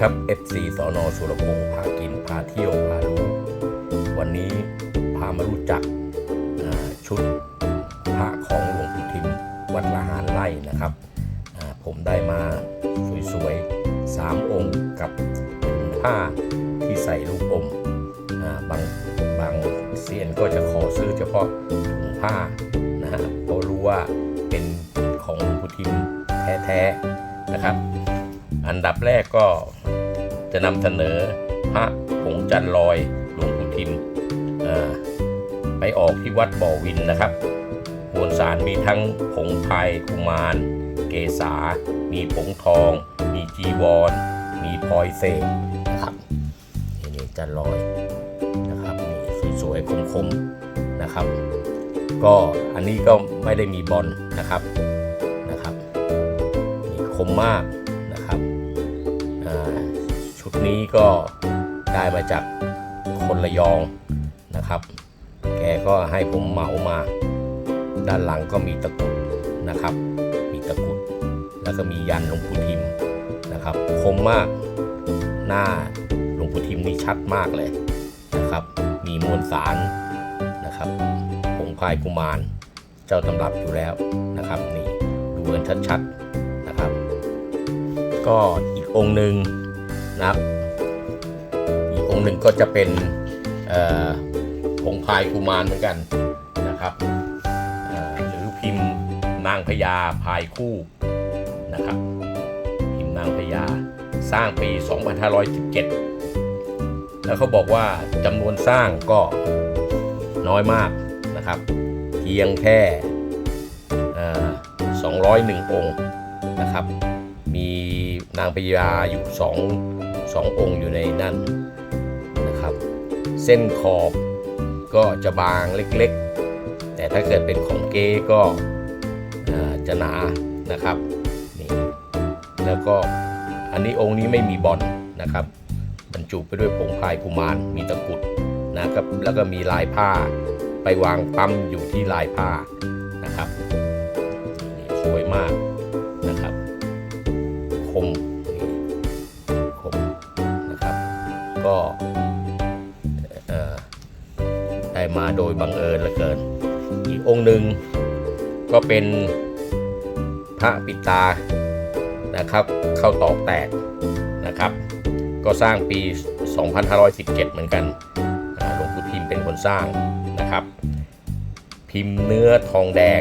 ครับ FC สอนอสุรพงษ์พากินพาเที่ยวพารู้วันนี้พามารู้จักชุดพระของหลวงปู่ทิมวัดละหารไร่นะครับ ผมได้มาสวยๆสามองค์กับผ้าที่ใส่ลูกอมบางบางเซียนก็จะขอซื้อเฉพาะถุงผ้านะฮะเพราะรู้ว่าเป็นของหลวงปู่ทิมแท้ๆนะครับ อันดับแรกก็ จะนำเสนอพระผงจันลอยหลวงปู่ทิมไปออกที่วัดบ่อวินนะครับมวลสารมีทั้งผงพายกุมาร เกษา มีผงทอง มีจีวร มีพลอยเสกนะครับนี่จันลอยนะครับนี่สวยๆคมๆนะครับ ก็อันนี้ก็ไม่ได้มีบอลนะครับนะครับนี่คมมาก ชุดนี้ก็ได้มาจากคนระยองนะครับ แกก็ให้ผมเหมามา ด้านหลังก็มีตะกุดนะครับ มีตะกุด แล้วก็มียันหลวงปู่ทิมนะครับ คมมาก หน้าหลวงปู่ทิมนี่ชัดมากเลยนะครับ มีมวลสารนะครับผงพายกุมาร เจ้าตำรับอยู่แล้วนะครับนี่ดูกันชัดๆนะครับ ก็อีกองค์หนึ่ง นะครับอีกองค์หนึ่งก็จะเป็นเอ่อผงพายกุมารเหมือนกันนะครับหรือพิมพ์นางพญาพายคู่นะครับพิมพ์นางพญาสร้างปี 2517 แล้วเขาบอกว่าจำนวนสร้างก็น้อยมากนะครับเพียงแค่201องค์นะครับ มี นางพญาอยู่สองสององค์อยู่ในนั่นนะครับ เส้นขอบก็จะบางเล็กๆ แต่ถ้าเกิดเป็นของเก้ก็จะหนานะครับนี่แล้วก็อันนี้องค์นี้ไม่มีบอลนะครับบรรจุไปด้วยผงพายกุมารมีตะกุดนะครับแล้วก็มีลายผ้าไปวางปั๊มอยู่ที่ลายผ้านะครับสวยมาก มคมนะครับ ก็ได้มาโดยบังเอิญเหลือเกิน อีกองค์หนึ่งก็เป็นพระปิตานะครับ เข้าตอกแตกนะครับ ก็สร้างปี 2517 เหมือนกันหลวงปู่ทิมเป็นคนสร้างนะครับ พิมพ์เนื้อทองแดง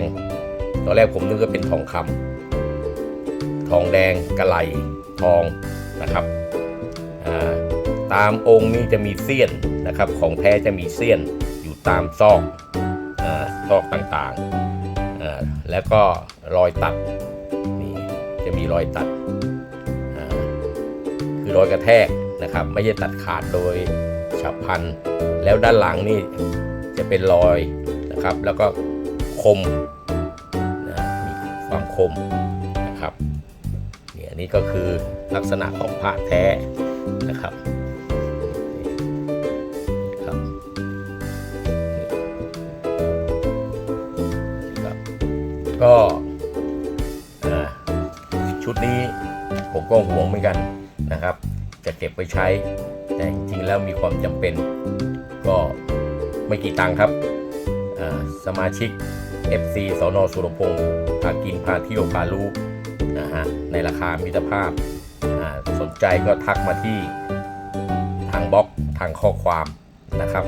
ตอนแรกผมนึกว่าเป็นทองคำ ทองแดงกระไหลทองนะครับตามองค์นี้จะมีเสี้ยนนะครับ ของแท้จะมีเสี้ยนอยู่ตามซอกซอกต่างๆ แล้วก็รอยตัดนี่จะมีรอยตัด คือรอยกระแทกนะครับ ไม่ใช่ตัดขาดโดยฉับพลัน แล้วด้านหลังนี่จะเป็นรอยนะครับ แล้วก็คมนะมีความคม อันนี้ก็คือลักษณะของพระแท้นะครับครับครับก็ชุดนี้ผมก็ห่วงเหมือนกันนะครับ จะเก็บไปใช้ แต่จริงๆแล้วมีความจำเป็น ก็ไม่กี่ตังค์ครับสมาชิก FC สอนอสุรพงศ์พากินพาเที่ยวพารู้ ฮะในราคามิตรภาพาสนใจก็ทักมาที่ทางบล็อกทางข้อความนะครับ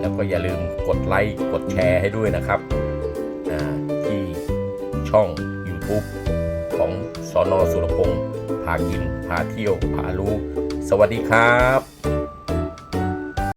แล้วก็อย่าลืมกดไลค์กดแชร์ให้ด้วยนะครับที่ช่อง YouTube ของสอนอสุรพงศ์พากิน พาเที่ยว พารู้ สวัสดีครับ